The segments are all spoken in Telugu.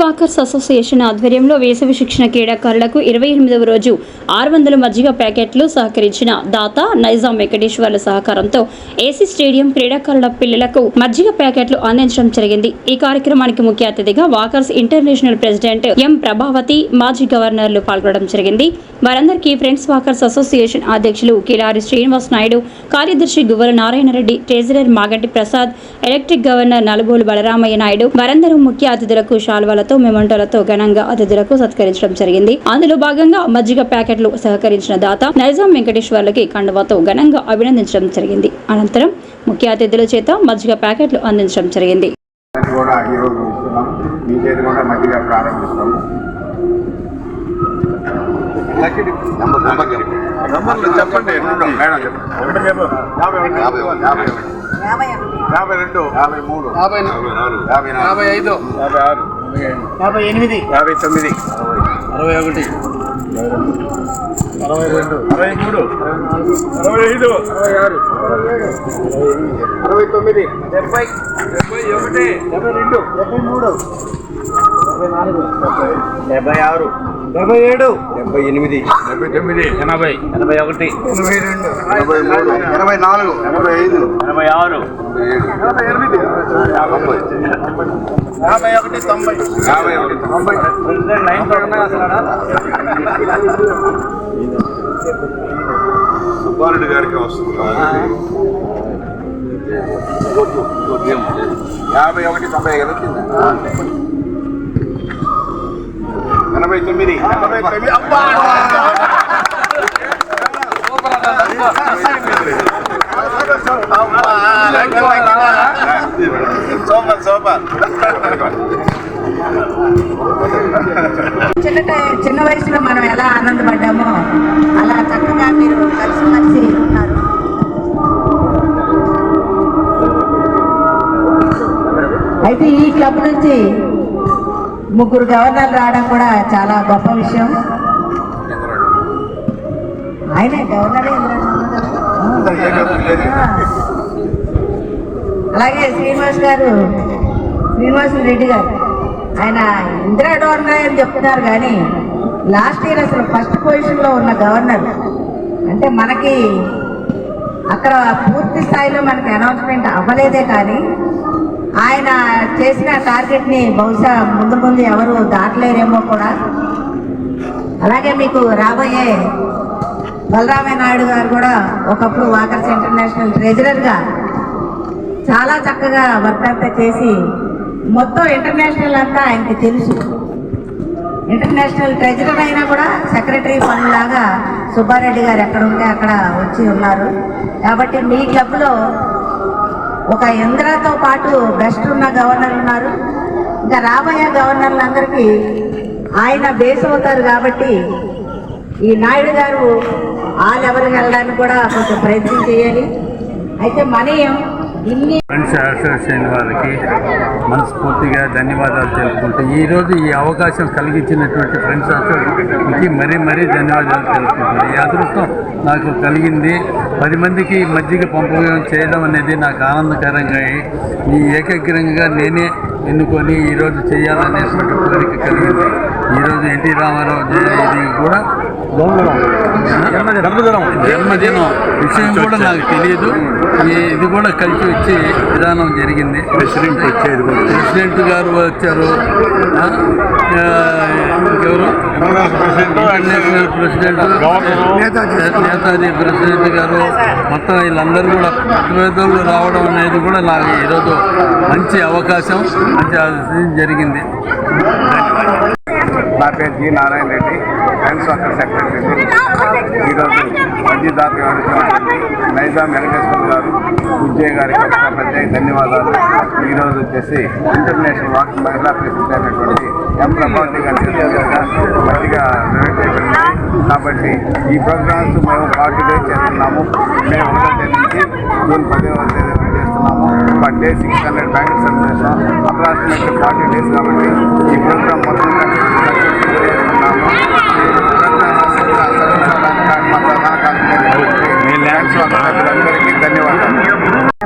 వాకర్స్ అసోసియేషన్ ఆధ్వర్యంలో వేసవి శిక్షణ క్రీడాకారులకు ఇరవై ఎనిమిదవ రోజు ఆరు వందల మజ్జిగ ప్యాకెట్లు సహకరించిన దాత నైజాం వెంకటేశ్వర్ల సహకారంతో ఏసీ స్టేడియం క్రీడాకారుల పిల్లలకు మజ్జిగ ప్యాకెట్లు అందించడం జరిగింది. ఈ కార్యక్రమానికి ముఖ్య అతిథిగా walkers international president M Prabhavathi మాజీ గవర్నర్లు పాల్గొనడం జరిగింది. వారందరికీ ఫ్రెండ్స్ వాకర్స్ అసోసియేషన్ అధ్యక్షులు కిలారి శ్రీనివాస్ నాయుడు కార్యదర్శి Guvvala Narayanareddy treasurer Maganti Prasad electric governor Nalubolu Balaramaiah Naidu వారందరూ ముఖ్య అతిథులకు శాల్వాలతో మెమంటోలతో ఘనంగా అతిథులకు సత్కరించడం జరిగింది. అందులో భాగంగా మజ్జిగ ప్యాకెట్లు సహకరించిన దాత నైజాం వెంకటేశ్వర్లకి కండువాతో ఘనంగా అభినందించడం జరిగింది. అనంతరం ముఖ్య అతిథుల చేత మజ్జిగ ప్యాకెట్లు అందించడం జరిగింది. చెప్పండి యాభై రెండు. యాభై మూడు యాభై నాలుగు యాభై నాలుగు. యాభై ఐదు. యాభై ఆరు. యాభై ఎనిమిది. యాభై తొమ్మిది. అరవై ఒకటి. అరవై రెండు. అరవై మూడు. అరవై ఐదు. అరవై ఆరు. అరవై తొమ్మిది. డెబ్బై. డెబ్బై ఒకటి. డెబ్బై రెండు. డెబ్బై మూడు. డెబ్బై ఆరు. డెబ్బై ఏడు. డెబ్బై ఎనిమిది. డెబ్బై తొమ్మిది. ఎనభై. ఎనభై ఒకటి. ఎనభై రెండు. ఎనభై మూడు. ఎనభై నాలుగు. ఎనభై ఐదు. ఎనభై ఆరు. ఎనభై ఎనిమిది. యాభై. ఒకటి తొంభై. యాభై ఒకటి. తొంభై. నైన్ సుబ్బారెడ్డి గారికి వస్తుంది యాభై ఒకటి తొంభై ఐదు వచ్చింది? ఎనభై తొమ్మిది. ఎనభై తొమ్మిది. అబ్బా! సూపర్ సూపర్ చిన్న టై- చిన్న వయసులో మనం ఎలా ఆనందపడ్డామో అలా చక్కగా మీరు కలిసిమెలిసి ఉన్నారు అయితే ఈ క్లబ్ నుంచి ముగ్గురు గవర్నర్లు రావడం కూడా చాలా గొప్ప విషయం. ఆయన గవర్నరే అలాగే శ్రీనివాస్ గారు శ్రీనివాస రెడ్డి గారు. ఆయన ఇందిరా గవర్నర్ అని చెప్తున్నారు కానీ లాస్ట్ ఇయర్ అసలు ఫస్ట్ పొజిషన్లో ఉన్న గవర్నర్. అంటే మనకి అక్కడ పూర్తి స్థాయిలో మనకి అనౌన్స్మెంట్ అవ్వలేదే కానీ ఆయన చేసిన టార్గెట్ని బహుశా ముందు ముందు ఎవరు దాటలేరేమో కూడా. అలాగే మీకు రాబోయే బలరామయ్య నాయుడు గారు కూడా ఒకప్పుడు వాకర్స్ ఇంటర్నేషనల్ ట్రెజరర్గా చాలా చక్కగా వర్క్ అంతా చేసి మొత్తం ఇంటర్నేషనల్ అంతా ఆయనకి తెలుసు. ఇంటర్నేషనల్ ట్రెజరర్ అయినా కూడా సెక్రటరీ పనులాగా సుబ్బారెడ్డి గారు ఎక్కడ ఉంటే అక్కడ వచ్చి ఉన్నారు. కాబట్టి మీ క్లబ్లో ఒక ఇంద్రతో పాటు బెస్ట్ ఉన్న గవర్నర్ ఉన్నారు. ఇంకా రాబోయే గవర్నర్లందరికీ ఆయన బేస్ అవుతారు కాబట్టి ఈ నాయుడు గారు ఆ లెవెల్కి వెళ్ళడానికి కూడా కొంచెం ప్రయత్నం చేయాలి. అయితే మనయం ఇన్ని ఫ్రెండ్స్ అసోసియేషన్ వారికి మనస్ఫూర్తిగా ధన్యవాదాలు తెలుపుకుంటూ ఈరోజు ఈ అవకాశం కలిగించినటువంటి ఫ్రెండ్స్ అసోసియేషన్కి మరీ మరీ ధన్యవాదాలు తెలుపుకుంటున్నాను. ఈ అదృష్టం నాకు కలిగింది. పది మందికి మజ్జిగ పంపకం చేయడం అనేది నాకు ఆనందకరంగా ఈ ఏకగ్రంగా నేనే ఎన్నుకొని ఈరోజు చేయాలనేటువంటి కోరిక కలిగింది. ఈరోజు ఎన్టీ రామారావు ఇది కూడా జన్మదినం. జన్మదినం. విషయం కూడా నాకు తెలియదు. ఈ- ఇది కూడా కలిసి వచ్చి విధానం జరిగింది. ప్రెసిడెంట్ వచ్చేది ప్రెసిడెంట్ గారు వచ్చారు. ఇంకెవరు ఇంటర్నేషనల్ ప్రెసిడెంట్. నేతాజీ ప్రెసిడెంట్ గారు. మొత్తం వీళ్ళందరూ కూడా ప్రతినిధులు రావడం అనేది కూడా నాకు ఈరోజు మంచి అవకాశం. మంచి జరిగింది. నా పేరు జి నారాయణ రెడ్డి ఫ్రెండ్స్ అక్కడ సెక్రటరీ ఈరోజు మంచి దాత వ్యవహరించినటువంటి నైజాం వెంకటేశ్వర గారు విజయ్ గారికి ప్రత్యేక ధన్యవాదాలు. ఈరోజు వచ్చేసి ఇంటర్నేషనల్ వాక్ మహిళా ప్రెసిడెంట్ అయినటువంటి ఎం ప్రభావతి గారి మంచిగా కాబట్టి ఈ ప్రోగ్రామ్స్ మేము ఫార్టీ చేస్తున్నాము. మేము ఒకటో తేదీ నుంచి జూన్ పదిహేనవ తేదీ వరకు చేస్తున్నాము. Per day six hundred bank చేస్తున్నాము అప్రాక్సిమేట్లీ ఫార్టీ డేస్ కాబట్టి ఈ programme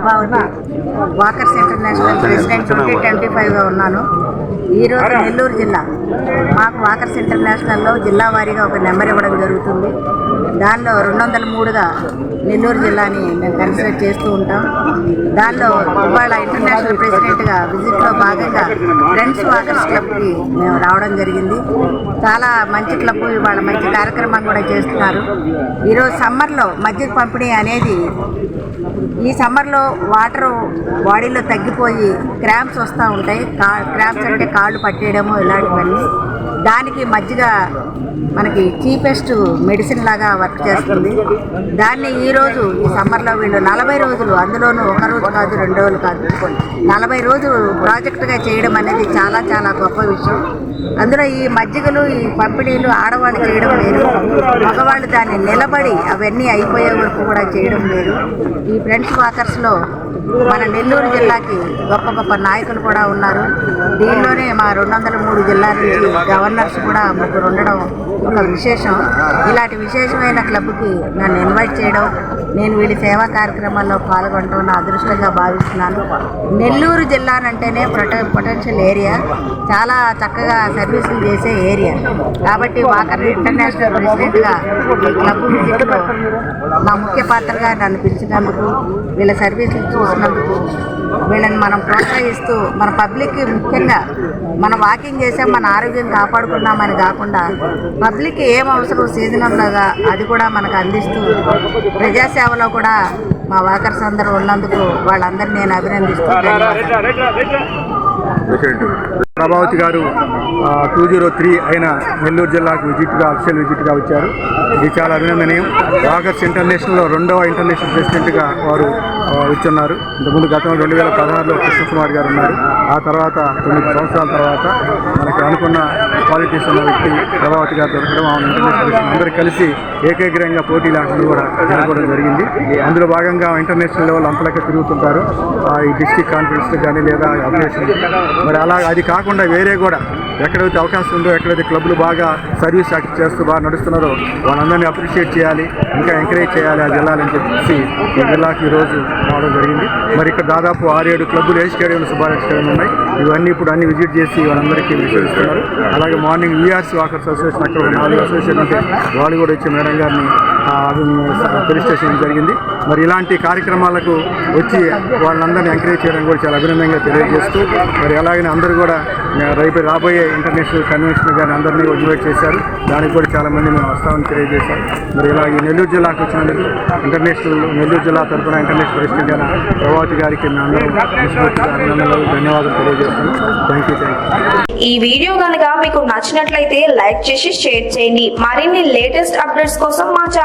Prabhavathi walkers international president twenty twenty ఫైవ్గా ఉన్నాను. ఈరోజు నెల్లూరు జిల్లా. మాకు వాకర్స్ ఇంటర్నేషనల్లో జిల్లా వారీగా ఒక నెంబర్ ఇవ్వడం జరుగుతుంది. దానిలో రెండు వందల మూడుగా నెల్లూరు జిల్లాని మేము కన్సిడర్ చేస్తూ ఉంటాం. దానిలో ఇవాళ ఇంటర్నేషనల్ ప్రెసిడెంట్గా విజిట్లో భాగంగా ఫ్రెండ్స్ వాకర్స్ క్లబ్కి మేము రావడం జరిగింది. చాలా మంచి క్లబ్ ఇవాళ మంచి కార్యక్రమం కూడా చేస్తున్నారు. ఈరోజు సమ్మర్లో మజ్జిగ పంపిణీ అనేది ఈ సమ్మర్లో వాటర్ బాడీలో తగ్గిపోయి క్రాంప్స్ వస్తూ ఉంటాయి. కా క్రాంప్స్ అంటే కాళ్ళు పట్టేయడము ఇలాంటివన్నీ. దానికి మజ్జిగ మనకి చీపెస్ట్ మెడిసిన్ లాగా వర్క్ చేస్తుంది. దాన్ని ఈరోజు ఈ సమ్మర్లో వీళ్ళు నలభై రోజులు అందులోనూ ఒక రోజు కాదు రెండు రోజులు కాదు. నలభై రోజులు ప్రాజెక్టుగా చేయడం అనేది చాలా చాలా గొప్ప విషయం. అందులో ఈ మజ్జిగలు ఈ పంపిణీలు ఆడవాళ్ళు చేయడం లేదు మగవాళ్ళు దాన్ని నిలబడి అవన్నీ అయిపోయే వరకు కూడా చేయడం లేదు ఈ ఫ్రెండ్స్ వాకర్స్లో మన నెల్లూరు జిల్లాకి గొప్ప గొప్ప నాయకులు కూడా ఉన్నారు. దీనిలోనే మా రెండు వందల మూడు జిల్లాల నుంచి గవర్నర్స్ కూడా ముగ్గురు ఉండడం ఒక విశేషం. ఇలాంటి విశేషమైన క్లబ్కి నన్ను ఇన్వైట్ చేయడం నేను వీళ్ళ సేవా కార్యక్రమాల్లో పాల్గొనడం నా అదృష్టంగా భావిస్తున్నాను. నెల్లూరు జిల్లా అంటేనే ప్రొట పొటెన్షియల్ ఏరియా. చాలా చక్కగా సర్వీసులు చేసే ఏరియా. కాబట్టి వాకర్ ఇంటర్నేషనల్ ప్రెసిడెంట్గా ఈ క్లబ్ విజిట్లో మా ముఖ్య పాత్రగా నన్ను పిలిచినందుకు వీళ్ళ సర్వీసులు చూసినందుకు వీళ్ళని మనం ప్రోత్సహిస్తూ మన పబ్లిక్కి ముఖ్యంగా మన వాకింగ్ చేసాం మన ఆరోగ్యం కాపాడుకున్నామని కాకుండా పబ్లిక్కి ఏం అవసరం సీజనల్గా అది కూడా మనకు అందిస్తూ ప్రజాసేవలో కూడా మా వాకర్స్ అందరూ ఉన్నందుకు వాళ్ళందరినీ నేను అభినందిస్తూ ధన్యవాదాలు. ప్రభావతి గారు టూ జీరో త్రీ అయిన నెల్లూరు జిల్లాకు విజిట్గా అఫిషియల్ విజిట్గా వచ్చారు. ఇది చాలా అభినందనీయం. వాకర్స్ ఇంటర్నేషనల్లో రెండవ ఇంటర్నేషనల్ ప్రెసిడెంట్గా వారు ఇచ్చున్నారు ఇంతకుముందు గతంలో రెండు వేల పదహారులో కృష్ణకుమార్ గారు ఉన్నారు. ఆ తర్వాత తొమ్మిది సంవత్సరాల తర్వాత అనుకున్న క్వాలిటీస్ ఉన్న వ్యక్తి ప్రభావతి గారు దొరకడం ఆమె ఇంటర్నేషనల్ అందరూ కలిసి ఏకగ్రంగా పోటీలు ఆటలు కూడా జరగడం జరిగింది. అందులో భాగంగా ఇంటర్నేషనల్ లెవెల్ అంతలకే తిరుగుతుంటారు. ఆ, ఈ డిస్టిక్ కాన్ఫరెన్స్ కానీ లేదా అప్డేషన్ మరి అలా అది కాకుండా వేరే కూడా ఎక్కడైతే అవకాశం ఉందో ఎక్కడైతే క్లబ్లు బాగా సర్వీస్ యాక్ట్ చేస్తూ బాగా నడుస్తున్నారో వాళ్ళందరినీ అప్రిషియేట్ చేయాలి ఇంకా ఎంకరేజ్ చేయాలి ఆ జిల్లాలని చెప్పేసి ఈ జిల్లాకి ఈరోజు రావడం జరిగింది. మరి ఇక్కడ దాదాపు ఆరేడు క్లబ్లు ఏ స్టేడియంలో సుబ్బారెడ్డి స్టేడియం ఉన్నాయి. ఇవన్నీ ఇప్పుడు అన్ని విజిట్ చేసి వాళ్ళందరికీ విశ్వసిస్తున్నారు. అలాగే మార్నింగ్ యూఆర్సీ వాకర్స్ అసోసియేషన్ అక్కడ ఒక నాలుగు అసోసియేషన్ ఉంటే వాళ్ళు కూడా వచ్చి మేడం గారిని ఫెలిస్టేషన్ జరిగింది. మరి ఇలాంటి కార్యక్రమాలకు వచ్చి వాళ్ళందరినీ ఎంకరేజ్ చేయడం కూడా చాలా అభినందంగా తెలియజేస్తూ మరి అలాగనే అందరూ కూడా రేపు రాబోయే ఇంటర్నేషనల్ కన్వెన్షన్ కానీ అందరినీ ఇన్వైట్ చేశారు. దానికి కూడా చాలా మంది మేము వస్తామని తెలియజేశారు. మరి ఇలా నెల్లూరు జిల్లాకు వచ్చినందుకు ఇంటర్నేషనల్ నెల్లూరు జిల్లా తరఫున ఇంటర్నేషనల్ ప్రెసిడెంట్ అయిన ప్రభావతి గారికి అభినందనలు ధన్యవాదాలు తెలియజేస్తున్నాం. థ్యాంక్ యూ థ్యాంక్ ఈ వీడియో కనుక మీకు నచ్చినట్లయితే లైక్ చేసి షేర్ చేయండి. మరిన్ని లేటెస్ట్ అప్డేట్స్ కోసం మా